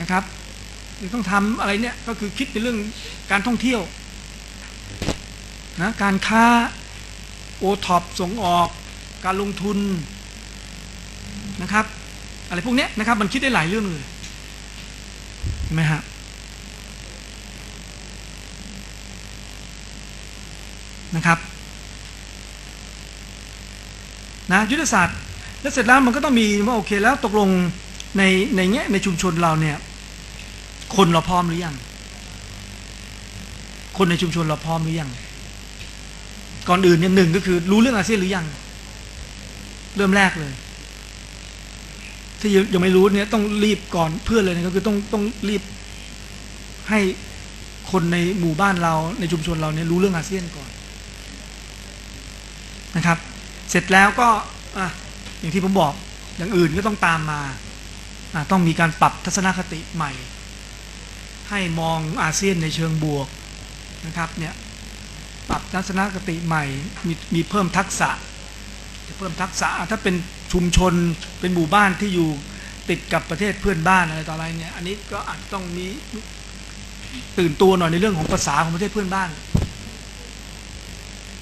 นะครับหรือต้องทำอะไรเนี่ยก็คือคิดในเรื่องการท่องเที่ยวนะการค้าโอท็อปส่งออก การลงทุนนะครับ อะไรพวกเนี้ยนะครับ มันคิดได้หลายเรื่องเลยเห็นไหมฮะนะครับนะยุทธศาสตร์แล้วเสร็จแล้วมันก็ต้องมีว่าโอเคแล้วตกลงในในเงี้ยในชุมชนเราเนี่ย คนเราพร้อมหรือยัง คนในชุมชนเราพร้อมหรือยัง ก่อนอื่นเนี่ยหนึ่งก็คือ รู้เรื่องอาเซียนหรือยัง เริ่มแรกเลยที่ยังไม่รู้เนี่ยต้องรีบก่อนเพื่อนเลยนะก็คือต้องต้องรีบให้คนในหมู่บ้านเราในชุมชนเราเนี่ยรู้เรื่องอาเซียนก่อนนะครับ เสร็จแล้วก็อะอย่างที่ผมบอกอย่างอื่นก็ต้องตามมา ต้องมีการปรับทัศนคติใหม่ ให้มองอาเซียนในเชิงบวกนะครับเนี่ยปรับทัศนคติใหม่มีมีเพิ่มทักษะจะเพิ่มทักษะถ้าเป็นชุมชนเป็นหมู่บ้านที่อยู่ติดกับประเทศเพื่อนบ้านอะไรต่ออะไรเนี่ยอันนี้ก็อาจต้องมีตื่นตัวหน่อยในเรื่องของภาษาของประเทศเพื่อนบ้าน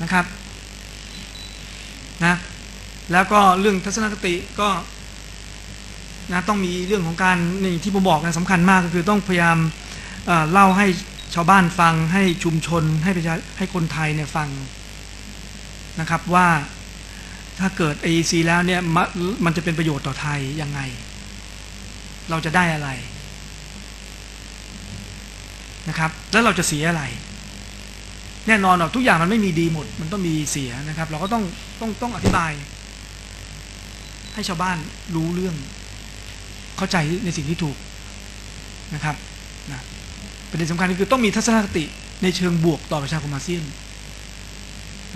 นะครับนะแล้วก็เรื่องทัศนคติก็นะต้องมีเรื่องของการนี่ที่ผมบอกนะสำคัญมากก็คือต้องพยายาม เล่าให้ชาวบ้านฟังให้ชุมชนให้ประชาให้คนไทยเนี่ยฟังนะครับว่าถ้าเกิด AEC แล้วเนี่ยมมันจะเป็นประโยชน์ต่อไทยยังไง เราจะได้อะไรนะครับ แล้วเราจะเสียอะไร แน่นอนหรอกทุกอย่างมันไม่มีดีหมด มันต้องมีเสียนะครับ เราก็ต้องต้องต้องอธิบาย ให้ชาวบ้านรู้เรื่อง เข้าใจในสิ่งที่ถูกนะครับ ประเด็นสำคัญก็คือต้องมีทัศนคติในเชิงบวกต่อประชาคมอาเซียน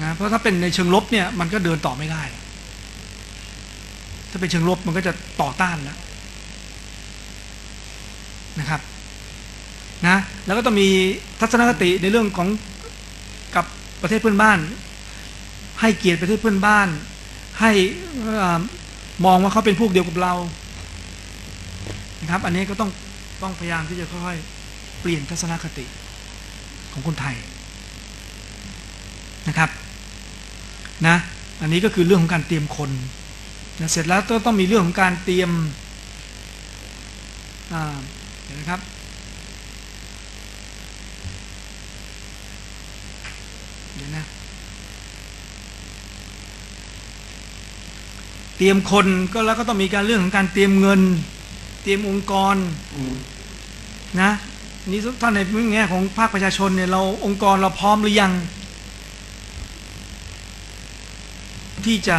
นะเพราะถ้าเป็นในเชิงลบเนี่ยมันก็เดินต่อไม่ได้ ถ้าเป็นเชิงลบมันก็จะต่อต้านแล้วนะครับนะแล้วก็ต้องมีทัศนคติในเรื่องของกับประเทศเพื่อนบ้าน ให้เกียรติประเทศเพื่อนบ้าน ให้มองว่าเขาเป็นพวกเดียวกับเรานะครับอันนี้ก็ต้องต้องพยายามที่จะค่อยๆ เปลี่ยนทัศนคติของคนไทยนะครับนะอันนี้ก็คือเรื่องของการเตรียมคนนะเสร็จแล้วก็ต้องมีเรื่องของการเตรียมเห็นไหมครับเดี๋ยวนะเตรียมคนก็แล้วก็ต้องมีการเรื่องของการเตรียมเงิน เตรียมองค์กรนะ นี่ท่านในแง่ของภาคประชาชนเนี่ยเราองค์กรเราพร้อมหรือยัง ที่จะ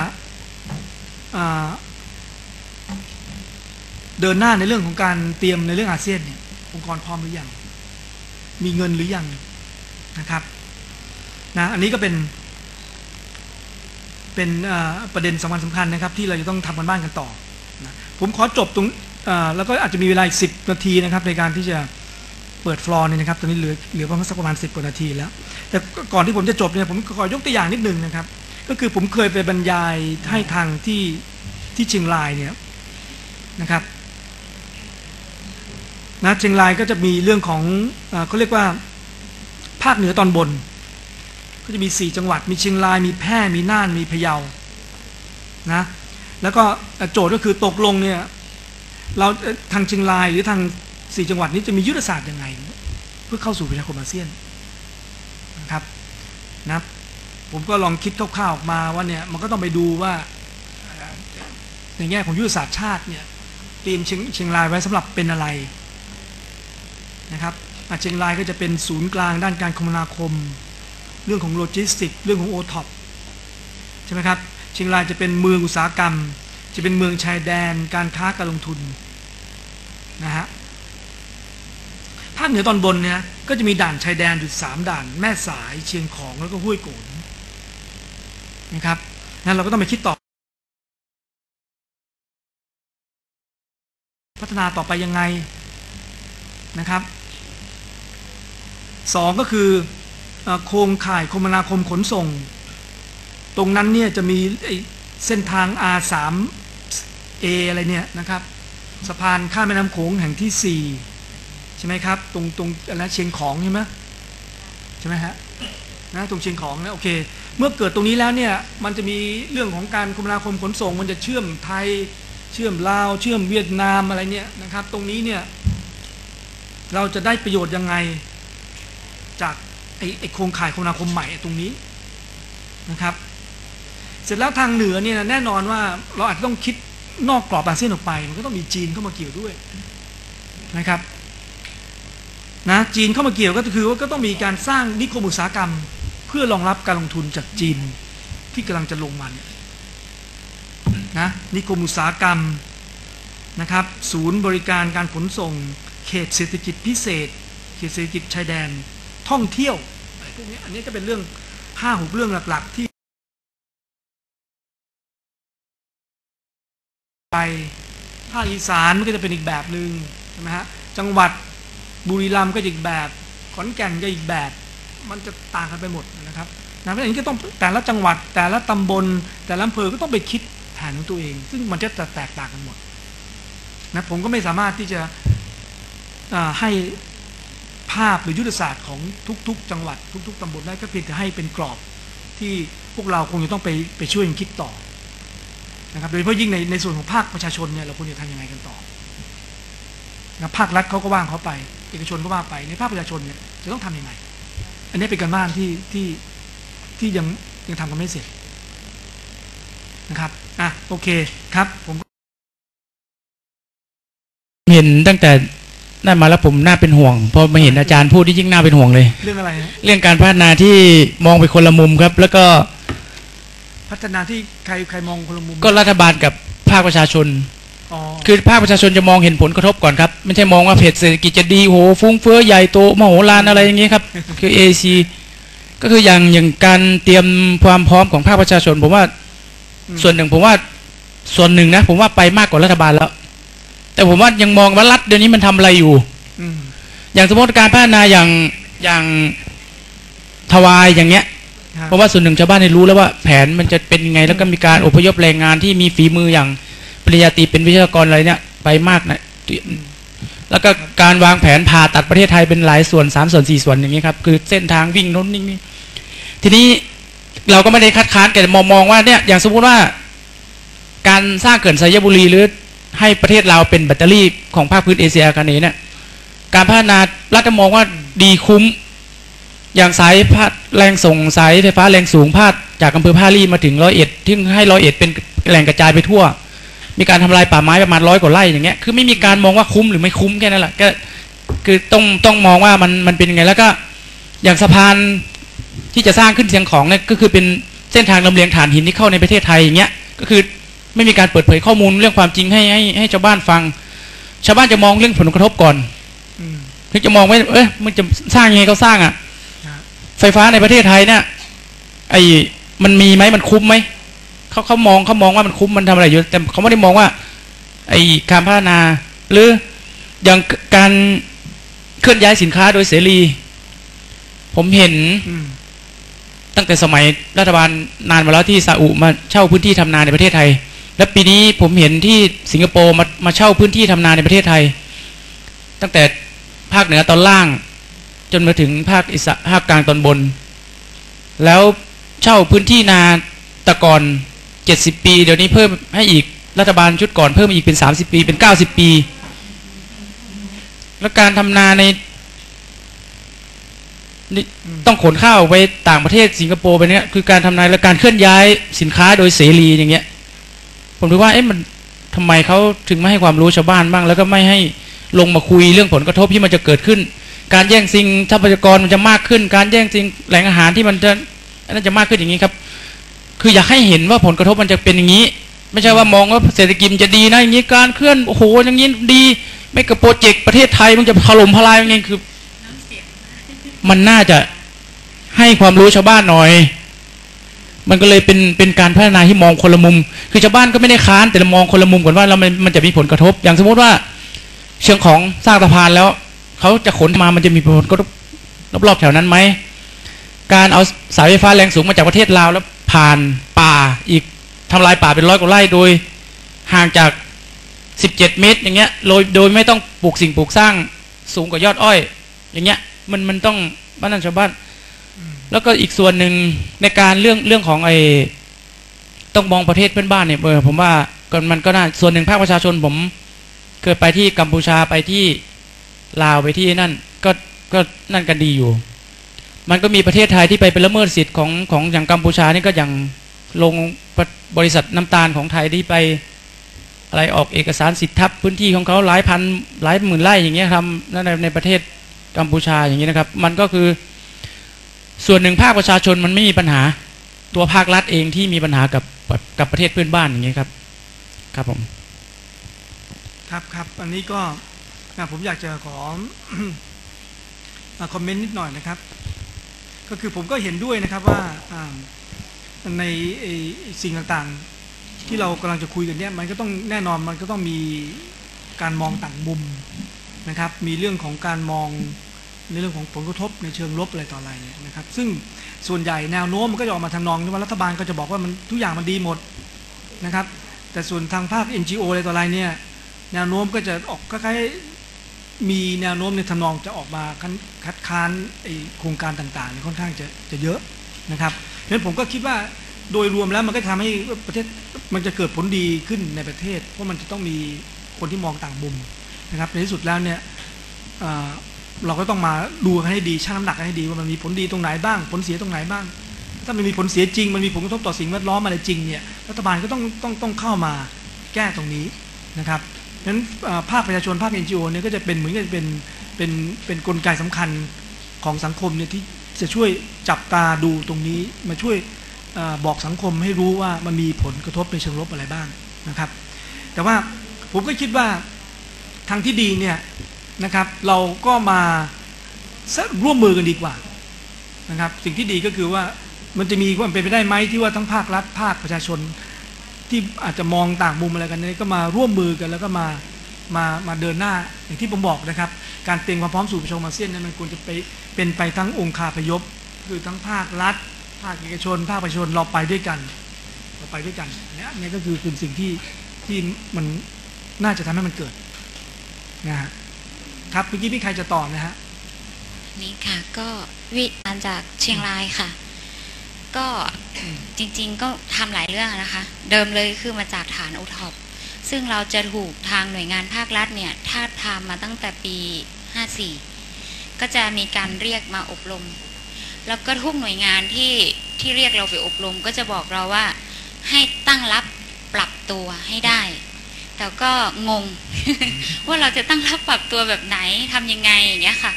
เดินหน้าในเรื่องของการเตรียมในเรื่องอาเซียนเนี่ยองค์กรพร้อมหรือยัง มีเงินหรือยังนะครับนะอันนี้ก็เป็นเป็นประเด็นสำคัญสำคัญนะครับ ที่เราจะต้องทำกันบ้านกันต่อนะผมขอจบตรงแล้วก็อาจจะมีเวลาสิบนาทีนะครับในการที่จะ เปิดฟลอร์นี่นะครับตอนนี้เหลือเหลือประมาณสักประมาณสิบกว่านาทีแล้ว แต่ก่อนที่ผมจะจบเนี่ยผมขอยกตัวอย่างนิดนึงนะครับ ก็คือผมเคยไปบรรยายให้ทางที่ที่เชียงรายเนี่ยนะครับนะเชียงรายก็จะมีเรื่องของเขาเรียกว่าภาคเหนือตอนบน ก็จะมีสี่จังหวัด มีเชียงราย มีแพร่ มีน่าน มีพะเยา นะ แล้วก็โจทย์ก็คือตกลงเนี่ย เราทางเชียงรายหรือทาง สี่จังหวัดนี้จะมียุทธศาสตร์ยังไง เพื่อเข้าสู่ประชาคมอาเซียนนะครับนะผมก็ลองคิดคร่าวๆออกมาว่าเนี่ยมันก็ต้องไปดูว่าในแง่ของยุทธศาสตร์ชาติเนี่ยเตรียมเชียงเชียงรายไว้สำหรับเป็นอะไรนะครับเชียงรายก็จะเป็นศูนย์กลางด้านการคมนาคม เรื่องของโลจิสติกเรื่องของโอท็อปใช่ไหมครับเชียงรายจะเป็นเมืองอุตสาหกรรม จะเป็นเมืองชายแดน การค้าการลงทุนนะฮะ ภาคเหนือตอนบนเนี่ยก็จะมีด่านชายแดนอยู่สามด่าน แม่สายเชียงของแล้วก็ห้วยโกนนะครับนั้นเราก็ต้องไปคิดต่อ พัฒนาต่อไปยังไงนะครับสองก็คือโครงข่ายคมนาคมขนส่ง ตรงนั้นเนี่ยจะมีเส้นทาง R3A อะไรเนี่ยนะครับ สะพานข้ามแม่น้ำโขงแห่งที่ ช่ไหมครับ ตรงตรงอะไรเชียงของใช่ไหมใช่ไหมฮะนะตรงเชียงของนะโอเค เมื่อเกิดตรงนี้แล้วเนี่ยมันจะมีเรื่องของการคมนาคมขนส่ง มันจะเชื่อมไทยเชื่อมลาว เชื่อมเวียดนามอะไรเนี่ยนะครับ ตรงนี้เนี่ยเราจะได้ประโยชน์ยังไงจากไอ้ไอ้โครงข่ายคมนาคมใหม่ตรงนี้นะครับ เสร็จแล้วทางเหนือเนี่ยแน่นอนว่าเราอาจจะต้องคิดนอกกรอบอาเซียนออกไป มันก็ต้องมีจีนเข้ามาเกี่ยวด้วยนะครับ นะจีนเข้ามาเกี่ยวก็คือว่าก็ต้องมีการสร้างนิคมอุตสาหกรรม เพื่อรองรับการลงทุนจากจีนที่กำลังจะลงมาเนี่ยนะนิคมอุตสาหกรรมนะครับศูนย์บริการการขนส่ง เขตเศรษฐกิจพิเศษ เขตเศรษฐกิจชายแดนท่องเที่ยวอะไรพวกนี้อันนี้ก็เป็นเรื่องห้าหกเรื่องหลักๆที่ไปภาคอีสานมันก็จะเป็นอีกแบบหนึ่งใช่ไหมฮะจังหวัด บุรีรัมย์ก็อีกแบบ ขอนแก่นก็อีกแบบ มันจะต่างกันไปหมดนะครับนะเพราะฉะนั้นก็ต้องแต่ละจังหวัด แต่ละตำบล แต่ละอำเภอก็ต้องไปคิดแผนของตัวเอง ซึ่งมันจะแตกต่างกันหมดนะผมก็ไม่สามารถที่จะให้ภาพหรือยุทธศาสตร์ของทุก ๆ จังหวัด ทุก ๆตำบลได้ก็เพียงแต่ให้เป็นกรอบที่พวกเราคงจะต้องไปไปช่วยกันคิดต่อนะครับโดยเฉพาะยิ่งในในส่วนของภาคประชาชนเนี่ยเราควรจะทำยังไงกันต่อนะภาครัฐเขาก็ว่างเขาไป เอกชนก็ว่าไปในภาคประชาชนเนี่ยจะต้องทำยังไง อันนี้เป็นการบ้านที่ที่ที่ยังยังทำกันไม่เสร็จนะครับอะโอเคครับผมเห็นตั้งแต่ได้มาแล้วผมน่าเป็นห่วงพอมาเห็นอาจารย์พูดที่ยิ่งน่าเป็นห่วงเลย เรื่องอะไรฮะเรื่องการพัฒนาที่มองไปคนละมุมครับ แล้วก็ พัฒนาที่ใครใครมองคนละมุม ก็รัฐบาลกับภาคประชาชนอ๋อ คือภาคประชาชนจะมองเห็นผลกระทบก่อนครับ ไม่ใช่มองว่าเพจเศรษฐกิจจะดีโหฟุ้งเฟ้อใหญ่โตมโหฬารอะไรอย่างเงี้ยครับ คือ AC ก็คืออย่างอย่างการเตรียมความพร้อมของภาคประชาชน ผมว่าอืมส่วนหนึ่งผมว่าส่วนหนึ่งนะ ผมว่าไปมากกว่ารัฐบาลแล้ว แต่ผมว่ายังมองว่ารัฐเดี๋ยวนี้มันทำอะไรอยู่อืมอย่างสมมติการพัฒนาอย่างอย่างทวายอย่างเงี้ยครับเพราะว่าส่วนหนึ่งชาวบ้านได้รู้แล้วว่าแผนมันจะเป็นยังไงแล้วก็มีการอพยพแรงงานที่มีฝีมืออย่าง ปริญญาตรีเป็นวิทยากรอะไรเนี่ย ไปมากนะแล้วก็การวางแผนผ่าตัดประเทศไทยเป็นหลายส่วนสามส่วนสี่ส่วนอย่างนี้ยครับ คือเส้นทางวิ่งน้นนี่ทีนี้เราก็ไม่ได้คัดค้านแต่มองมองว่าเนี่ยอย่างสมมติว่า การสร้างเขื่อนไซยบุรีหรือให้ประเทศเราเป็นแบตเตอรี่ของภาคพื้นเอเชียอาคเนย์เนี่ยการพัฒนารัฐมองว่าดีคุ้ม อย่างสายพาดแรงส่งสายไฟฟ้าแรงสูงพาดจากอำเภอพารีมาถึงร้อยเอ็ดที่ให้ร้อยเอ็ดเป็นแหล่งกระจายไปทั่ว มีการทำลายป่าไม้ประมาณร้อยกว่าไร่อย่างเงี้ยคือไม่มีการมองว่าคุ้มหรือไม่คุ้มแค่นั้นแหละก็คือต้องต้องมองว่ามันมันเป็นยังไงแล้วก็อย่างสะพานที่จะสร้างขึ้นเชียงของเนี่ยก็คือเป็นเส้นทางลำเลียงถ่านหินที่เข้าในประเทศไทยอย่างเงี้ยก็คือไม่มีการเปิดเผยข้อมูลเรื่องความจริงให้ให้ให้ชาวบ้านฟัง ชาวบ้านจะมองเรื่องผลกระทบก่อนอืมถึงจะมองไว้เอ้ยมันจะสร้างยังไงก็สร้างอะครับไฟฟ้าในประเทศไทยเนี่ยไอ้มันมีไหมมันคุ้มไหม เขาเขามองเขามองว่ามันคุ้มมันทำอะไรอยู่ แต่เขาไม่ได้มองว่า ไอ้การพัฒนา หรืออย่างการเคลื่อนย้ายสินค้าโดยเสรี ผมเห็นตั้งแต่สมัยรัฐบาลนานมาแล้วที่ซาอุมาเช่าพื้นที่ทำนาในประเทศไทย และปีนี้ผมเห็นที่สิงคโปร์มามาเช่าพื้นที่ทำนาในประเทศไทย ตั้งแต่ภาคเหนือตอนล่าง จนมาถึงภาคอีสานภาคกลางตอนบน แล้วเช่าพื้นที่นาแตะก่อน เจ็ดสิบปี เดี๋ยวนี้เพิ่มให้อีกรัฐบาลชุดก่อนเพิ่มอีกเป็นสามสิบปีเป็นเก้าสิบปี แล้วการทำนาในนี่ต้องขนข้าวไปต่างประเทศสิงคโปร์ไปเนี้ยคือการทำนาและการเคลื่อนย้ายสินค้าโดยเสรีอย่างเงี้ย ผมคิดว่าเอ๊ะมันทำไมเขาถึงไม่ให้ความรู้ชาวบ้านบ้าง แล้วก็ไม่ให้ลงมาคุยเรื่องผลกระทบที่มันจะเกิดขึ้น การแย่งสิ่งทรัพยากรมันจะมากขึ้น การแย่งสิ่งแหล่งอาหารที่มันจะนนั้นจะมากขึ้นอย่างนี้ครับ คืออยากให้เห็นว่าผลกระทบมันจะเป็นอย่างนี้ ไม่ใช่ว่ามองว่าเศรษฐกิจจะดีนะอย่างนี้การเคลื่อนโอ้โหอย่างนี้ดี ไม่กับโปรเจกต์ประเทศไทยมันจะถล่มทลายอยังไงคือ มันน่าจะให้ความรู้ชาวบ้านหน่อย มันก็เลยเป็นเป็นการพัฒนาที่มองคนละมุม คือชาวบ้านก็ไม่ได้ค้านแต่มองคนละมุมก่อนว่าเรามันมันจะมีผลกระทบ อย่างสมมติว่า เชียงของสร้างสะพานแล้วเขาจะขนมามันจะมีผลกระทบรอบๆแถวนั้นไหมการเอาสายไฟฟ้าแรงสูงมาจากประเทศลาวแล้ว ผ่านป่าอีกทำลายป่าเป็นร้อยกว่าไร่โดยห่างจาก 17 เมตรอย่างเงี้ยโดยโดยไม่ต้องปลูกสิ่งปลูกสร้างสูงกว่ายอดอ้อย อย่างเงี้ยมันมันต้องบ้านนั่นชาวบ้าน แล้วก็อีกส่วนหนึ่งในการเรื่องเรื่องของไอ้ต้องมองประเทศเพื่อนบ้านเนี่ยเออผมว่ามันก็น่าส่วนหนึ่งภาคประชาชนผมเคยไปที่กัมพูชาไปที่ลาวไปที่นั่น ก็ก็นั่นกันดีอยู่ มันก็มีประเทศไทยที่ไปเป็นละเมิดสิทธิ์ของของอย่างกัมพูชานี่ก็อย่างลงบริษัทน้ำตาลของไทยที่ไปอะไรออกเอกสารสิทธิ์ทับพื้นที่ของเขาหลายพันหลายหมื่นไร่อย่างเงี้ยครับนั่นในในประเทศกัมพูชาอย่างเงี้ยนะครับ มันก็คือส่วนหนึ่งภาคประชาชนมันไม่มีปัญหาตัวภาครัฐเองที่มีปัญหากับกับประเทศเพื่อนบ้านอย่างเงี้ยครับ ครับผมครับครับอันนี้ก็ผมอยากจะขอคอมเมนต์นิดหน่อยนะครับ ก็คือผมก็เห็นด้วยนะครับว่าในสิ่งต่างๆ ที่เรากำลังจะคุยกันเนี่ยมันก็ต้องแน่นอนมันก็ต้องมีการมองต่างมุมนะครับ มีเรื่องของการมองในเรื่องของผลกระทบในเชิงลบอะไรต่ออะไรเนี่ยนะครับ ซึ่งส่วนใหญ่แนวโน้มมันก็จะออกมาทางนองที่ว่ารัฐบาลก็จะบอกว่ามันทุกอย่างมันดีหมดนะครับ แต่ส่วนทางภาค NGO อะไรต่ออะไรเนี่ยแนวโน้มก็จะออกคล้าย มีแนวโน้มในทำนองจะออกมาคัดค้านโครงการต่างๆค่อนข้างจะจะเยอะนะครับเพราะฉะนั้นผมก็คิดว่าโดยรวมแล้วมันก็ทำให้ประเทศมันจะเกิดผลดีขึ้นในประเทศ เพราะมันจะต้องมีคนที่มองต่างมุมนะครับในที่สุดแล้วเนี่ยเราก็ต้องมาดูให้ดีชั่งน้ำหนักให้ดีว่ามันมีผลดีตรงไหนบ้าง ผลเสียตรงไหนบ้าง ถ้ามันมีผลเสียจริง มันมีผลกระทบต่อสิ่งแวดล้อมอะไรจริงเนี่ยรัฐบาลก็ต้องต้องต้องเข้ามาแก้ตรงนี้นะครับ นั้นภาคประชาชนภาค NGO เนี่ยก็จะเป็นเหมือนกับเป็นเป็นเป็นกลไกสำคัญของสังคมเนี่ยที่จะช่วยจับตาดูตรงนี้มาช่วยอบอกสังคมให้รู้ว่ามันมีผลกระทบในเชิงลบอะไรบ้างนะครับ แต่ว่าผมก็คิดว่าทางที่ดีเนี่ยนะครับ เราก็มาร่วมมือกันดีกว่านะครับ สิ่งที่ดีก็คือว่ามันจะมีความเป็นไปได้ไหมที่ว่าทั้งภาครัฐภาคประชาชน ที่อาจจะมองต่างมุมอะไรกันเนี่ยก็มาร่วมมือกันแล้วก็มามามาเดินหน้าอย่างที่ผมบอกนะครับ การเตรียมความพร้อมสู่ประชามอาเซียนนั้นมันควรจะไปเป็นไปทั้งองค์คาพยพ คือทั้งภาครัฐ ภาคเอกชน ภาคประชาชนเราไปด้วยกันเราไปด้วยกันเนี่ยนนี้ก็คือคือสิ่งที่ที่มันน่าจะทำให้มันเกิดนะฮะครับเมื่อกี้พี่ใครจะต่อนะฮะนี่ค่ะก็วิอ่านจากเชียงรายค่ะ ก็จริงๆก็ทำหลายเรื่องนะคะ เดิมเลยคือมาจากฐานโอท็อปซึ่งเราจะถูกทางหน่วยงานภาครัฐเนี่ยท้าบทามมาตั้งแต่ปี 54 ก็จะมีการเรียกมาอบรม แล้วก็ทุกหน่วยงานที่ที่เรียกเราไปอบรม ก็จะบอกเราว่าให้ตั้งรับปรับตัวให้ได้ แต่ก็งง ว่าเราจะตั้งรับปรับตัวแบบไหนทำยังไงอย่างเงี้ยค่ะ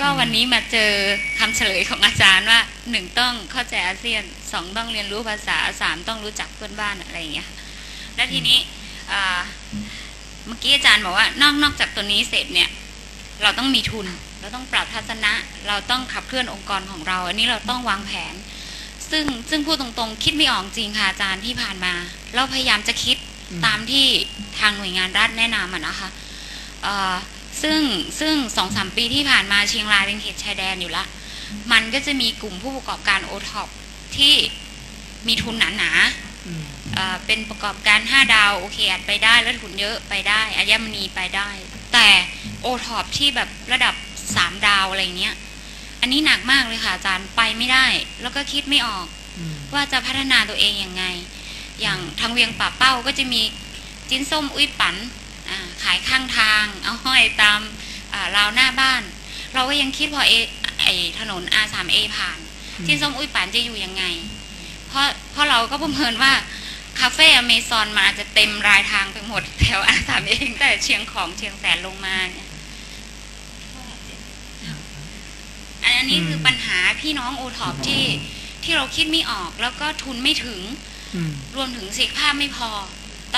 ก็วันนี้มาเจอคำเฉลยของอาจารย์ว่าหนึ่งต้องเข้าใจอาเซียนสองต้องเรียนรู้ภาษาสามต้องรู้จักเพื่อนบ้านอะไรอย่างเงี้ยและทีนี้เมื่อกี้อาจารย์บอกว่านอกนอกจากตัวนี้เสร็จเนี่ย เราต้องมีทุน เราต้องปรับทัศนะ เราต้องขับเคลื่อนองค์กรของเรา อันนี้เราต้องวางแผน ซึ่งซึ่งพูดตรงๆ คิดไม่ออกจริงค่ะอาจารย์ที่ผ่านมา เราพยายามจะคิดตามที่ทางหน่วยงานรัฐแนะนำอะนะคะเอ่อ ซึ่งซึ่งสองสามปีที่ผ่านมาเชียงรายเป็นเขตชายแดนอยู่ละ มันก็จะมีกลุ่มผู้ประกอบการโอท็อปที่มีทุนหนาๆอืมเอ่อเป็นประกอบการ5ดาวโอเคอาจไปได้แล้วทุนเยอะไปได้อัญมณีไปได้ แต่โอท็อปที่แบบระดับ3ดาวอะไรเงี้ย อันนี้หนักมากเลยค่ะอาจารย์ไปไม่ได้ แล้วก็คิดไม่ออกอืมว่าจะพัฒนาตัวเองยังไง อย่างทางเวียงป่าเป้าก็จะมีจิ้นส้มอุ้ยปันอ่าขายข้างทาง เอาห้อยตามอ่าราวหน้าบ้าน เราก็ยังคิดพอเอไอถนน R3A ผ่านจิ้นส้มอุ้ยปันจะอยู่ยังไง เพราะเพราะเราก็ประเมินว่าคาเฟ่อเมซอนมันอาจจะเต็มรายทางไปหมดแถวอาสามเองแต่เชียงของเชียงแสนลงมาเนี่ยอันนี้คือปัญหาพี่น้องโอท็อปที่ที่เราคิดไม่ออกแล้วก็ทุนไม่ถึงอืมรวมถึงเสกภาพไม่พอ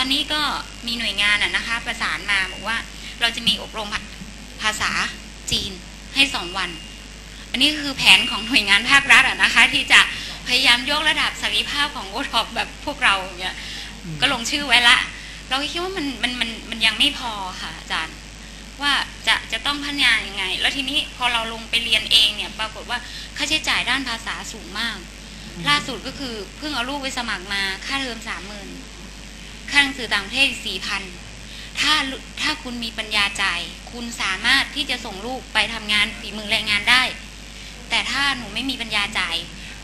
ตอนนี้ก็มีหน่วยงานอะนะคะ ประสานมาบอกว่าเราจะมีอบรมภาษาจีนให้สองวัน อันนี้คือแผนของหน่วยงานภาครัฐอะนะคะ ที่จะพยายามยกระดับศักยภาพของโอท็อปแบบพวกเราเนี่ยก็ลงชื่อไว้ละ เราคิดว่ามันมันมันมันยังไม่พอค่ะอาจารย์ ว่าจะจะต้องพัฒนายังไง แล้วทีนี้พอเราลงไปเรียนเองเนี่ย ปรากฏว่าค่าใช้จ่ายด้านภาษาสูงมาก ล่าสุดก็คือเพิ่งเอาลูกไปสมัครมาค่าเทอมสามหมื่น ค่าหนังสือต่างประเทศสี่พันถ้าถ้าคุณมีปัญญาจ่าย คุณสามารถที่จะส่งลูกไปทำงานฝีมือแรงงานได้ แต่ถ้าหนูไม่มีปัญญาจ่าย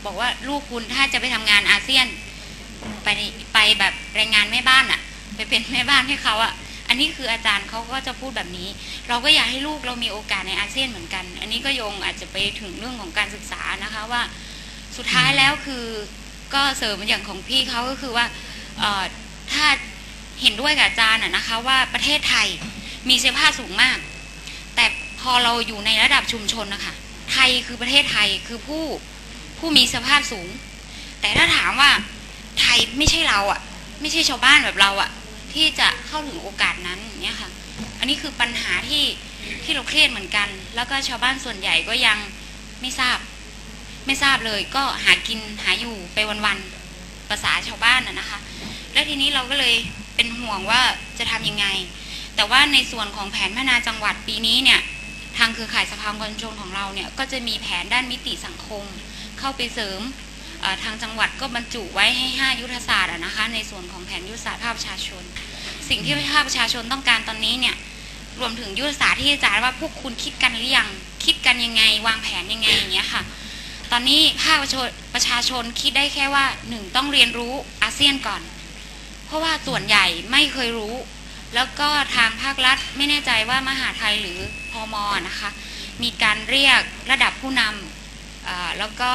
บอกว่าลูกคุณถ้าจะไปทำงานอาเซียน ไปไปแบบแรงงานแม่บ้านอะไปเป็นแม่บ้านให้เขาอะอันนี้คืออาจารย์เขาก็จะพูดแบบนี้ เราก็อยากให้ลูกเรามีโอกาสในอาเซียนเหมือนกัน อันนี้ก็โยงอาจจะไปถึงเรื่องของการศึกษานะคะว่า สุดท้ายแล้วคือก็เสริมอย่างของพี่เขาก็คือว่าเออ ถ้าเห็นด้วยกับอาจารย์ะนะคะว่าประเทศไทยมีเสรีภาพสูงมาก แต่พอเราอยู่ในระดับชุมชนนะคะไทยคือประเทศไทยคือผู้ผู้มีสภาพสูง แต่ถ้าถามว่าไทยไม่ใช่เราอะไม่ใช่ชาวบ้านแบบเราอะที่จะเข้าถึงโอกาสนั้นเนี่ยค่ะ อันนี้คือปัญหาที่ที่เราเครียดเหมือนกัน แล้วก็ชาวบ้านส่วนใหญ่ก็ยังไม่ทราบ ไม่ทราบเลยก็หากินหาอยู่ไปวันๆภาษาชาวบ้านน่ะนะคะ แล้วทีนี้เราก็เลยเป็นห่วงว่าจะทำยังไง แต่ว่าในส่วนของแผนพัฒนาจังหวัดปีนี้เนี่ยทางเครือข่ายสภาองค์กรชนของเราเนี่ยก็จะมีแผนด้านมิติสังคม เข้าไปเสริมทางจังหวัดก็บรรจุไว้ให้ 5 ยุทธศาสตร์นะคะในส่วนของแผนยุทธศาสตร์ภาคประชาชน สิ่งที่ภาคประชาชนต้องการตอนนี้เนี่ยรวมถึงยุทธศาสตร์ที่อาจารย์ว่าพวกคุณคิดกันหรือยังคิดกันยังไง วางแผนยังไงอย่างเงี้ยค่ะ ตอนนี้ภาคประชาชนคิดได้แค่ว่าหนึ่งต้องเรียนรู้อาเซียนก่อน ราะว่าส่วนใหญ่ไม่เคยรู้ แล้วก็ทางภาครัฐไม่แน่ใจว่ามหาไทยหรือพอมนะคะ มีการเรียกระดับผู้นำแล้วก็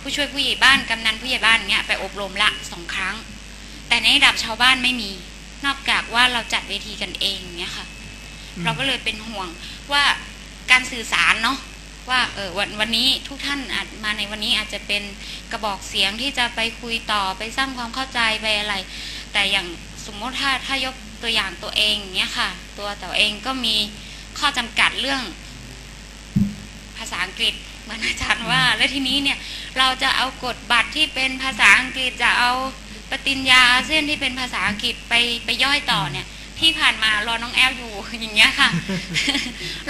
ผู้ช่วยผู้ใหญ่บ้านกำนันผู้ใหญ่บ้านเงี้ยไปอบรมละสองครั้ง แต่ในระดับชาวบ้านไม่มี นอกจากว่าเราจัดเวทีกันเองเงี้ยค่ะ เราก็เลยเป็นห่วงว่าการสื่อสารเนาะ ว่าเออวันวันนี้ทุกท่านอาจมาในวันนี้อาจจะเป็นกระบอกเสียงที่จะไปคุยต่อไปสร้างความเข้าใจไปอะไร แต่อย่างสมมติถ้าถ้ายกตัวอย่างตัวเองเนี้ยค่ะ ตัวตัวเองก็มีข้อจำกัดเรื่องภาษาอังกฤษเหมือนอาจารย์ว่า แล้วทีนี้เนี่ยเราจะเอากฎบัตรที่เป็นภาษาอังกฤษจะเอาปฏิญญาเซียนที่เป็นภาษาอังกฤษไปไปย่อยต่อเนี่ย ที่ผ่านมารอน้องแอลอยู่อย่างเงี้ยค่ะ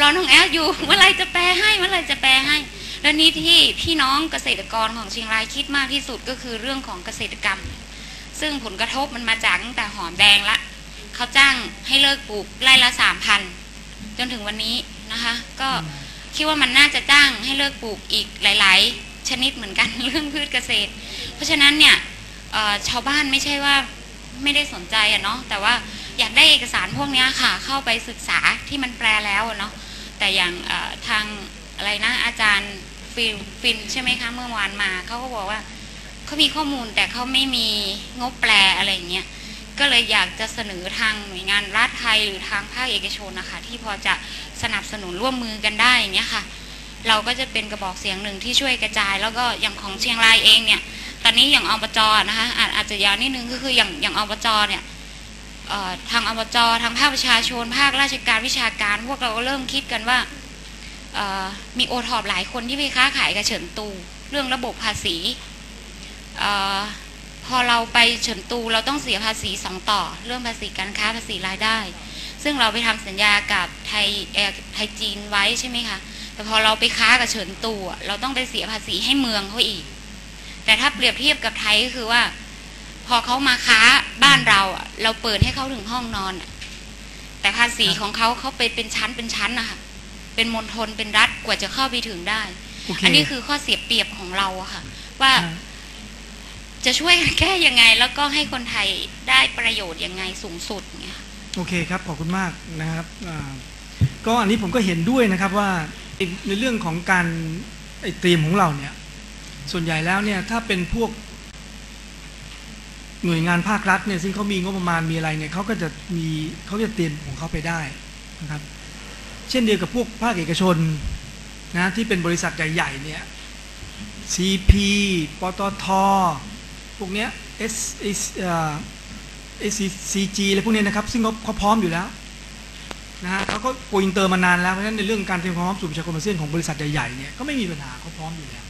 รอน้องแอลอยู่เมื่อไรจะแปลให้เมื่อไรจะแปลให้ แล้วนี่ที่พี่น้องเกษตรกรของเชียงรายคิดมากที่สุดก็คือเรื่องของเกษตรกรรม ซึ่งผลกระทบมันมาจากตั้งแต่หอมแดงละเขาจ้างให้เลิกปลูกไร่ละสามพันจนถึงวันนี้นะคะ ก็คิดว่ามันน่าจะจ้างให้เลิกปลูกอีกหลาย ๆ ชนิดเหมือนกันเรื่องพืชเกษตร เพราะฉะนั้นเนี่ยชาวบ้านไม่ใช่ว่าไม่ได้สนใจอะเนาะแต่ว่า อยากได้เอกสารพวกนี้ค่ะ เข้าไปศึกษาที่มันแปลแล้วเนาะแต่อย่างทางอะไรนะอาจารย์ฟิลฟินใช่ไหมคะเมื่อวานมาเขาก็บอกว่าเขามีข้อมูลแต่เขาไม่มีงบแปลอะไรเงี้ยก็เลยอยากจะเสนอทางหน่วยงานรัฐไทยหรือทางภาคเอกชนนะคะ ที่พอจะสนับสนุนร่วมมือกันได้อย่างเงี้ยค่ะ เราก็จะเป็นกระบอกเสียงหนึ่งที่ช่วยกระจาย แล้วก็อย่างของเชียงรายเองเนี่ย ตอนนี้อย่างอบจนะคะอาจอาจจะยาวนิดนึงก็คืออย่างอย่างอบจเนี่ย ทางอบจทางภาคประชาชน ภาคราชการวิชาการ พวกเราก็เริ่มคิดกันว่ามีโอทอปหลายคนที่ไปค้าขายกับเฉินตู เรื่องระบบภาษีอพอเราไปเฉินตูเราต้องเสียภาษีสองต่อ เรื่องภาษีการค้าภาษีรายได้ ซึ่งเราไปทำสัญญากับไทยไทยจีนไว้ใช่ไหมคะแต่พอเราไปค้ากับเฉินตูเราต้องไปเสียภาษีให้เมืองเขาอีก แต่ถ้าเปรียบเทียบกับไทยก็คือว่า พอเขามาค้าบ้านเราอะเราเปิดให้เขาถึงห้องนอนอะแต่ภาษีของเขาเขาไปเป็นชั้นเป็นชั้นนะคะเป็นมณฑลเป็นรัฐกว่าจะเข้าไปถึงได้โอเคอันนี้คือข้อเสียเปรียบของเราอะค่ะว่าอ่าจะช่วยกันแก้ยังไง แล้วก็ให้คนไทยได้ประโยชน์ยังไงสูงสุดอย่างเงี้ยค่ะโอเคครับขอบคุณมากนะครับอ่าก็อันนี้ผมก็เห็นด้วยนะครับว่าไอ้ในเรื่องของการไอ้เตรียมของเราเนี่ยส่วนใหญ่แล้วเนี่ยถ้าเป็นพวก หน่วยงานภาครัฐเนี่ยซึ่งเขามีงบประมาณมีอะไรเนี่ยเขาก็จะมีเขาจะเตรียมของเขาไปได้นะครับ เช่นเดียวกับพวกภาคเอกชนนะที่เป็นบริษัทใหญ่ๆเนี่ย CP ปตท พวกเนี้ย S S เอ่อ SCG อะไรพวกเนี้ยนะครับ ซึ่งเขาเขาพร้อมอยู่แล้วนะฮะเขาก็โกอินเตอร์มานานแล้ว เพราะฉะนั้นในเรื่องการเตรียมความพร้อมสู่ประชาคมอาเซียนของบริษัทใหญ่ๆเนี่ยก็ไม่มีปัญหาเขาพร้อมอยู่แล้ว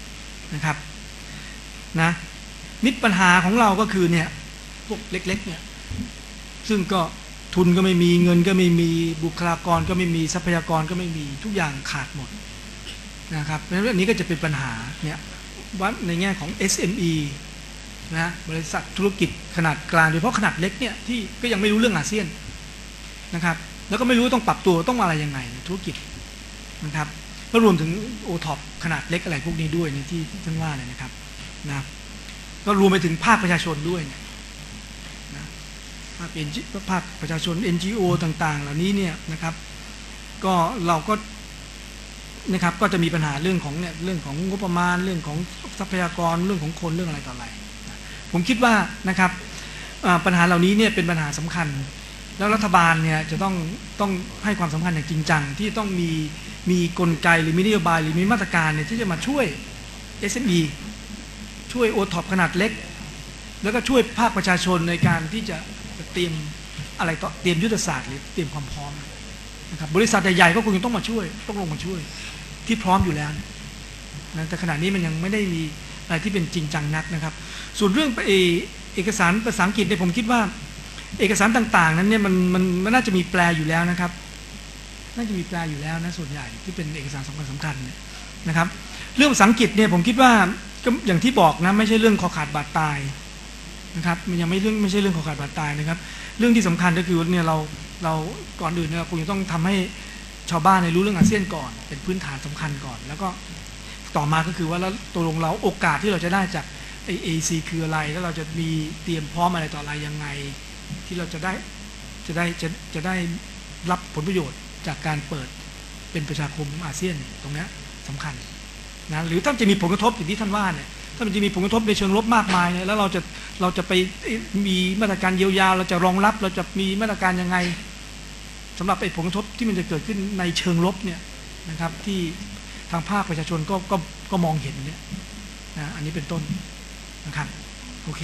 นะครับนะนิดปัญหาของเราก็คือเนี่ย วกเล็กๆเนี่ยซึ่งก็ทุนก็ไม่มีเงินก็ไม่มีบุคลากรก็ไม่มีทรัพยากรก็ไม่มีทุกอย่างขาดหมดนะครับเพราะฉะนั้นอันนี้ก็จะเป็นปัญหาเนี่ยวัดในแง่ของ SME นะบริษัทธุรกิจขนาดกลางโดยเฉพาะขนาดเล็กเนี่ยที่ก็ยังไม่รู้เรื่องอาเซียนนะครับ แล้วก็ไม่รู้ต้องปรับตัวต้องอะไรยังไงในธุรกิจนะครับก็รวมถึงโอท็อปขนาดเล็กอะไรพวกนี้ด้วยในที่ท่านว่าเลยนะครับนะก็รวมไปถึงภาคประชาชนด้วยเนี่ยาค NG ภาคประชาชน NGO ต่าง ๆ เหล่านี้เนี่ยนะครับก็เราก็นะครับก็จะมีปัญหาเรื่องของเนี่ยเรื่องของงบประมาณเรื่องของทรัพยากรเรื่องของคนเรื่องอะไรต่ออะไร ผมคิดว่านะครับปัญหาเหล่านี้เนี่ยเป็นปัญหาสำคัญ แล้วรัฐบาลเนี่ยจะต้องต้องให้ความสำคัญอย่างจริงจังที่ต้องมีมีกลไกหรือมีนโยบายหรือมีมาตรการเนี่ยที่จะมาช่วย SME ช่วยโอท็อปขนาดเล็ก แล้วก็ช่วยภาคประชาชนในการที่จะ เตรียมอะไรต่อเตรียมยุทธศาสตร์หรือเตรียมความพร้อมนะครับบริษัทใหญ่ๆก็คงต้องมาช่วย ต้องลงมาช่วย ที่พร้อมอยู่แล้วนะแต่ขณะนี้มันยังไม่ได้มีอะไรที่เป็นจริงจังนักนะครับ ส่วนเรื่องเอเอกสารภาษาอังกฤษเนี่ยผมคิดว่า เอกสารต่างๆ นั้นเนี่ยมันมันมันน่าจะมีแปลอยู่แล้วนะครับ น่าจะมีแปลอยู่แล้วนะส่วนใหญ่ที่เป็นเอกสารสำคัญสำคัญเนี่ยนะครับ เรื่องภาษาอังกฤษเนี่ยผมคิดว่าก็อย่างที่บอกนะไม่ใช่เรื่องคอขาดบาดตาย นะครับมันยังไม่เรื่องไม่ใช่เรื่องคองขาดบาดตายนะครับ เรื่องที่สำคัญก็คือเนี่ยเราเราก่อนอื่นเนี่ยเราคงจะต้องทำให้ชาวบ้านในรู้เรื่องอาเซียนก่อน เป็นพื้นฐานสำคัญก่อน แล้วก็ต่อมาก็คือว่าแล้วตกลงเราโอกาสที่เราจะได้จากไอเอซีคืออะไร แล้วเราจะมีเตรียมพร้อมอะไรต่ออะไรยังไง ที่เราจะได้จะได้จะจะได้รับผลประโยชน์จากการเปิดเป็นประชาคมอาเซียนตรงนี้ยสำคัญนะหรือถ้าจะมีผลกระทบอย่างที่ท่านว่าเนี่ย ถ้ามันจะมีผลกระทบในเชิงลบมากมายเนี่ยแล้วเราจะเราจะไปมีมาตรการเยียวยา เราจะรองรับเราจะมีมาตรการยังไงสำหรับไอ้ผลกระทบที่มันจะเกิดขึ้นในเชิงลบเนี่ยนะครับที่ทางภาคประชาชนก็ก็ก็มองเห็นเนี่ยนะอันนี้เป็นต้นนะครับโอเค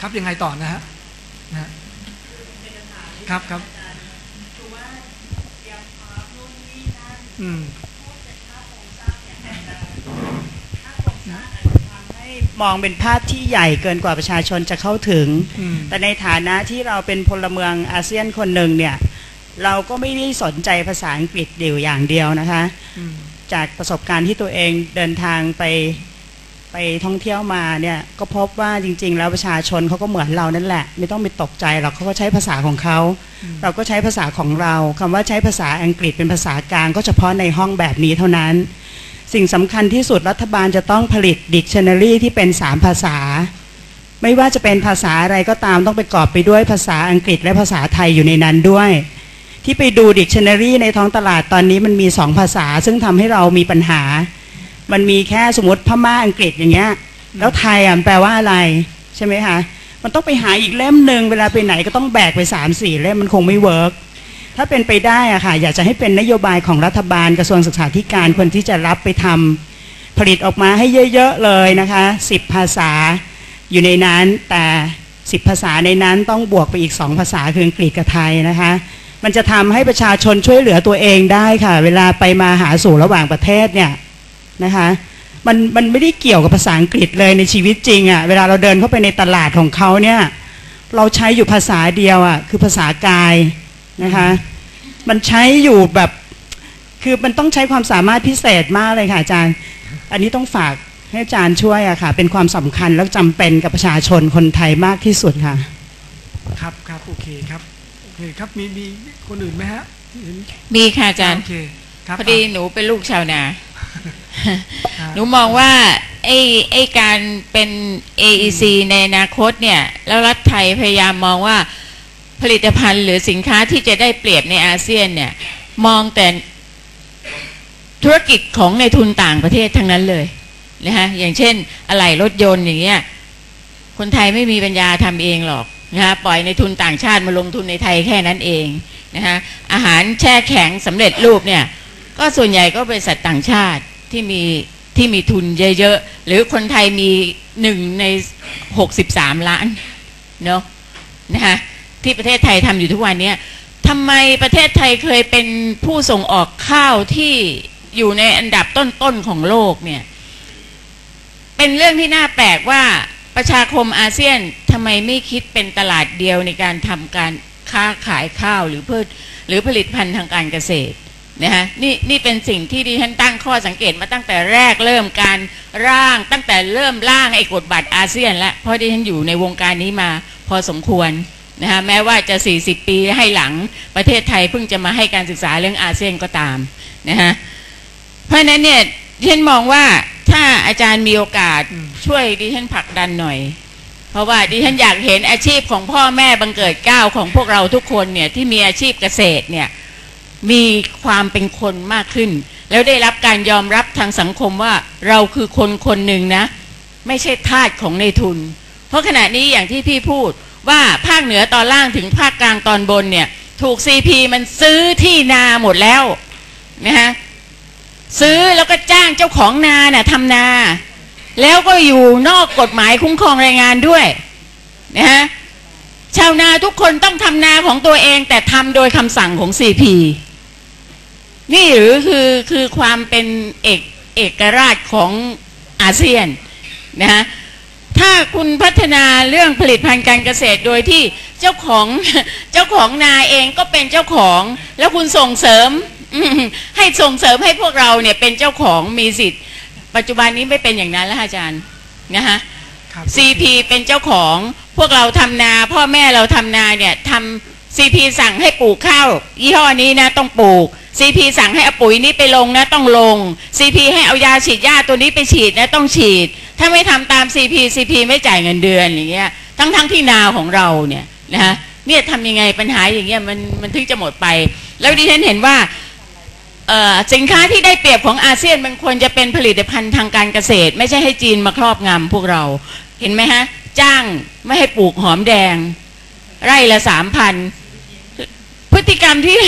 ครับยังไงต่อนะฮะนะครับครับอืม มองเป็นภาพที่ใหญ่เกินกว่าประชาชนจะเข้าถึงอืมแต่ในฐานะที่เราเป็นพลเมืองอาเซียนคนหนึ่งเนี่ย เราก็ไม่ได้สนใจภาษาอังกฤษเดียวอย่างเดียวนะคะอืมจากประสบการณ์ที่ตัวเองเดินทางไปไปท่องเที่ยวมาเนี่ยก็พบว่าจริง ๆ แล้วประชาชนเขาก็เหมือนเรานั่นแหละ ไม่ต้องไปตกใจหรอกเขาก็ใช้ภาษาของเขาอืมเราก็ใช้ภาษาของเราคำว่าใช้ภาษาอังกฤษเป็นภาษากลางก็เฉพาะในห้องแบบนี้เท่านั้น สิ่งสำคัญที่สุดรัฐบาลจะต้องผลิตดิกชันนารีที่เป็นสามภาษา ไม่ว่าจะเป็นภาษาอะไรก็ตามต้องประกอบไปด้วยภาษาอังกฤษและภาษาไทยอยู่ในนั้นด้วย ที่ไปดูดิกชันนารีในท้องตลาดตอนนี้มันมีสองภาษา ซึ่งทำให้เรามีปัญหา มันมีแค่สมมติพม่าอังกฤษอย่างเงี้ยแล้วไทยอะแปลว่าอะไรใช่ไหมคะมันต้องไปหาอีกเล่มหนึ่งเวลาไปไหนก็ต้องแบกไปสามสี่เล่มมันคงไม่เวิร์ก ถ้าเป็นไปได้อะค่ะอยากจะให้เป็นนโยบายของรัฐบาลกระทรวงศึกษาธิการคนที่จะรับไปทำผลิตออกมาให้เยอะ ๆ เลยนะคะสิบภาษาอยู่ในนั้นแต่สิบภาษาในนั้นต้องบวกไปอีกสองภาษาคืออังกฤษกับไทยนะคะ มันจะทำให้ประชาชนช่วยเหลือตัวเองได้ค่ะ เวลาไปมาหาสู่ระหว่างประเทศเนี่ยนะคะมันมันไม่ได้เกี่ยวกับภาษาอังกฤษเลยในชีวิตจริงอะ่ะเวลาเราเดินเข้าไปในตลาดของเขาเนี่ยเราใช้อยู่ภาษาเดียวอะ่ะคือภาษากาย นะคะมันใช้อยู่แบบคือมันต้องใช้ความสามารถพิเศษมากเลยค่ะอาจารย์ อันนี้ต้องฝากให้อาจารย์ช่วยอะค่ะ เป็นความสำคัญและจำเป็นกับประชาชนคนไทยมากที่สุดค่ะ ครับครับโอเคครับโอเคครับมีมีคนอื่นไหมฮะที่เห็นมีค่ะอาจารย์โอเคครับพอดีหนูเป็นลูกชาวนาอ่าหนูมองว่าไอ้ไอ้การเป็น AEC ในอนาคตเนี่ย แล้วรัฐไทยพยายามมองว่า ผลิตภัณฑ์หรือสินค้าที่จะได้เปรียบในอาเซียนเนี่ย มองแต่ธุรกิจของในทุนต่างประเทศทั้งนั้นเลยนะคะอย่างเช่น อะไหล่รถยนต์อย่างเงี้ยคนไทยไม่มีปัญญาทำเองหรอกนะคะปล่อยในทุนต่างชาติมาลงทุนในไทยแค่นั้นเองนะคะอาหารแช่แข็งสำเร็จรูปเนี่ย ก็ส่วนใหญ่ก็บริษัทต่างชาติที่มีที่มีทุนเยอะๆ หรือคนไทยมีหนึ่งในหกสิบสามล้านเนาะนะคะ ที่ประเทศไทยทำอยู่ทุกวันเนี้ยทำไมประเทศไทยเคยเป็นผู้ส่งออกข้าวที่อยู่ในอันดับต้นๆของโลกเนี่ย เป็นเรื่องที่น่าแปลกว่าประชาคมอาเซียนทำไมไม่คิดเป็นตลาดเดียวในการทำการค้าขายข้าวหรือพืชหรือผลิตภัณฑ์ทางการเกษตรนะฮะนี่นี่เป็นสิ่งที่ดิฉันตั้งข้อสังเกตมาตั้งแต่แรกเริ่มการร่างตั้งแต่เริ่มร่างไอ้กฎบัตรอาเซียน แล้วเพราะดิฉันอยู่ในวงการนี้มาพอสมควร นะคะแม้ว่าจะ 40 ปีให้หลังประเทศไทยเพิ่งจะมาให้การศึกษาเรื่องอาเซียนก็ตามนะคะเพราะฉะนั้นเนี่ยดิฉันมองว่าถ้าอาจารย์มีโอกาสอืมช่วยดิฉันผลักดันหน่อย เพราะว่าดิฉันอยากเห็นอาชีพของพ่อแม่บังเกิดเกล้าของพวกเราทุกคนเนี่ยที่มีอาชีพเกษตรเนี่ยมีความเป็นคนมากขึ้น แล้วได้รับการยอมรับทางสังคมว่าเราคือคนคนหนึ่งนะ ไม่ใช่ทาสของในทุน เพราะขณะนี้อย่างที่พี่พูด ว่าภาคเหนือตอนล่างถึงภาคกลางตอนบนเนี่ย ถูกซีพีมันซื้อที่นาหมดแล้วนะฮะซื้อแล้วก็จ้างเจ้าของนาน่ะทำนา แล้วก็อยู่นอกกฎหมายคุ้มครองแรงงานด้วยนะฮะชาวนาทุกคนต้องทำนาของตัวเองแต่ทำโดยคำสั่งของซีพีนี่หรือคือคือความเป็นเอกเอกราชของอาเซียนนะฮะ ถ้าคุณพัฒนาเรื่องผลิตภัณฑ์การเกษตรโดยที่เจ้าของเจ้าของนาเองก็เป็นเจ้าของ แล้วคุณส่งเสริมอืมให้ส่งเสริมให้พวกเราเนี่ยเป็นเจ้าของมีสิทธิ์ ปัจจุบันนี้ไม่เป็นอย่างนั้นแล้วค่ะอาจารย์นะคะครับ CP เป็นเจ้าของพวกเราทำนา พ่อแม่เราทำนาเนี่ยทำ CP สั่งให้ปลูกข้าวยี่ห้อนี้นะต้องปลูก CP สั่งให้เอาปุ๋ยนี้ไปลงนะต้องลง CP ให้เอายาฉีดหญ้าตัวนี้ไปฉีดนะต้องฉีด ถ้าไม่ทำตาม CP CP ไม่จ่ายเงินเดือนอย่างเงี้ยทั้งทั้งที่นาของเราเนี่ยนะคะเนี่ยทำยังไงปัญหาอย่างเงี้ยมันมันถึงจะหมดไป แล้วดิฉันเห็นว่าสินค้าที่ได้เปรียบของอาเซียนมันควรจะเป็นผลิตภัณฑ์ทางการเกษตร ไม่ใช่ให้จีนมาครอบงำพวกเรา เห็นไหมฮะ จ้างไม่ให้ปลูกหอมแดง ไร่ละสามพันพฤติกรรมที่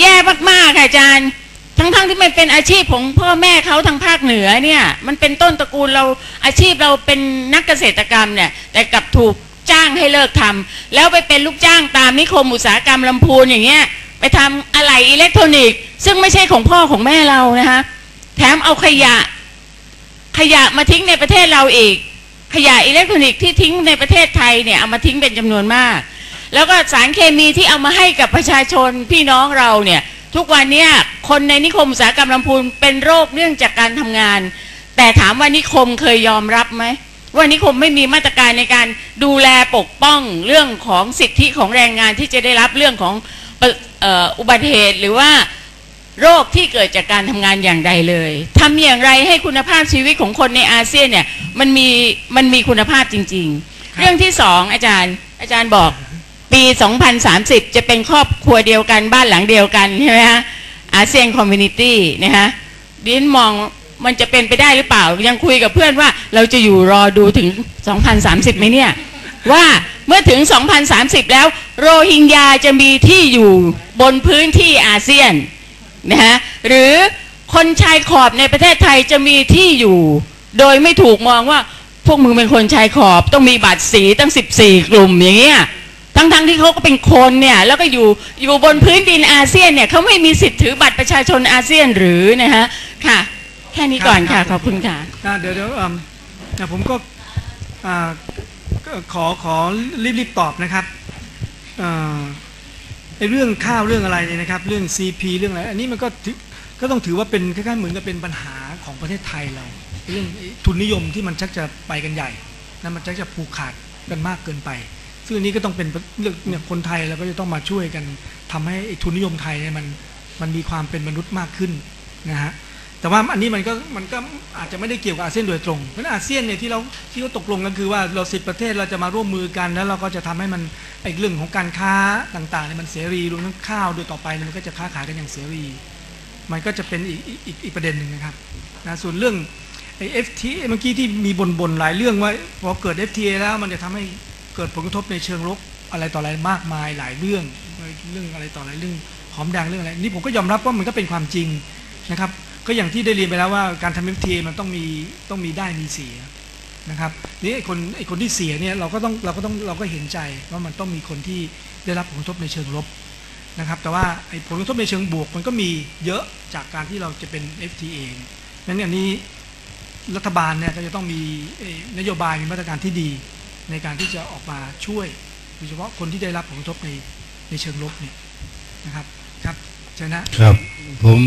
แย่มากๆค่ะอาจารย์ ทั้งๆที่มันเป็นอาชีพของพ่อแม่เขาทางภาคเหนือเนี่ย มันเป็นต้นตระกูลเราอาชีพเราเป็นนักเกษตรกรรมเนี่ย แต่กลับถูกจ้างให้เลิกทำแล้วไปเป็นลูกจ้างตามนิคมอุตสาหกรรมลำพูนอย่างเงี้ย ไปทำอะไหล่อิเล็กทรอนิกส์ซึ่งไม่ใช่ของพ่อของแม่เรานะคะแถมเอาขยะ ขยะมาทิ้งในประเทศเราอีก ขยะอิเล็กทรอนิกส์ที่ทิ้งในประเทศไทยเนี่ยเอามาทิ้งเป็นจำนวนมาก แล้วก็สารเคมีที่เอามาให้กับประชาชนพี่น้องเราเนี่ย ทุกวันนี้คนในนิคมอุตสาหกรรมลำพูนเป็นโรคเนื่องจากการทำงาน แต่ถามว่านิคมเคยยอมรับไหมว่านิคมไม่มีมาตรการในการดูแลปกป้องเรื่องของสิทธิของแรงงานที่จะได้รับเรื่องของอุบัติเหตุหรือว่าโรคที่เกิดจากการทำงานอย่างใดเลยทำอย่างไรให้คุณภาพชีวิตของคนในอาเซียนเนี่ยมันมีมันมีคุณภาพจริง ๆ เรื่องที่สองอาจารย์อาจารย์บอก ปี 2030 จะเป็นครอบครัวเดียวกันบ้านหลังเดียวกันใช่ไหมฮะอาเซียนคอมมูนิตี้นะฮะดิฉันมองมันจะเป็นไปได้หรือเปล่า ยังคุยกับเพื่อนว่าเราจะอยู่รอดูถึง 2030ไหมเนี่ย ว่าเมื่อถึง 2030 แล้ว โรฮิงญาจะมีที่อยู่บนพื้นที่อาเซียนนะฮะหรือคนชายขอบในประเทศไทยจะมีที่อยู่ โดยไม่ถูกมองว่าพวกมึงเป็นคนชายขอบต้องมีบัตรสีตั้ง 14 กลุ่มอย่างเงี้ย ทั้งๆที่เขาก็เป็นคนเนี่ยแล้วก็อยู่อยู่บนพื้นดินอาเซียนเนี่ยเขาไม่มีสิทธิ์ถือบัตรประชาชนอาเซียนหรือนะฮะค่ะ แค่นี้ก่อนค่ะขอบคุณค่ะอ่าเดี๋ยวเดี๋ยวเอิ่มเดี๋ยวผมก็อ่าก็ขอขอรีบๆตอบนะครับอ่าไอ้เรื่องข้าวเรื่องอะไรเนี่ยนะครับ เรื่อง CP เรื่องอะไร อันนี้มันก็ถือก็ต้องถือว่าเป็นคล้ายๆเหมือนกับเป็นปัญหาของประเทศไทยเราเรื่องไอ้ทุนนิยมที่มันชักจะไปกันใหญ่นะมันชักจะผูกขาดกันมากเกินไป ซึ่งนี้ก็ต้องเป็นเรื่องเนี่ยคนไทยเราก็จะต้องมาช่วยกันทำให้ทุนนิยมไทยเนี่ยมันมันมีความเป็นมนุษย์มากขึ้นนะฮะแต่ว่าอันนี้มันก็มันก็อาจจะไม่ได้เกี่ยวกับอาเซียนโดยตรง เพราะฉะนั้นอาเซียนเนี่ยที่เราที่เขาตกลงกันคือว่าเราสิบประเทศเราจะมาร่วมมือกันแล้วเราก็จะทำให้มันไอ้เรื่องของการค้าต่างๆเนี่ยมันเสรีรวมทั้งข้าวโดยต่อไปมันก็จะค้าขายกันอย่างเสรี มันก็จะเป็นอีกอีกอีกประเด็นหนึ่งนะครับนะส่วนเรื่องไอ้ FTA เมื่อกี้ที่มีบนๆหลายเรื่องว่าพอเกิด FTA แล้วมันจะทำให้ เกิดผลกระทบในเชิงลบอะไรต่ออะไรมากมายหลายเรื่องเรื่องอะไรต่ออะไรเรื่องหอมแดงเรื่องอะไรนี่ผมก็ยอมรับว่ามันก็เป็นความจริงนะครับ ก็อย่างที่ได้เรียนไปแล้วว่าการทำ FTA มันต้องมีต้องมีได้มีเสียนะครับนี่ไอ้คนไอ้คนที่เสียเนี่ยเราก็ต้องเราก็ต้องเราก็เห็นใจว่ามันต้องมีคนที่ได้รับผลกระทบในเชิงลบนะครับ แต่ว่าไอ้ผลกระทบในเชิงบวกมันก็มีเยอะจากการที่เราจะเป็น FTA นั้นอันนี้รัฐบาลเนี่ยก็จะต้องมีนโยบายมีมาตรการที่ดี ในการที่จะออกมาช่วยโดยเฉพาะคนที่ได้รับผลกระทบในในเชิงลบเนี่ยนะครับครับชนะครับผม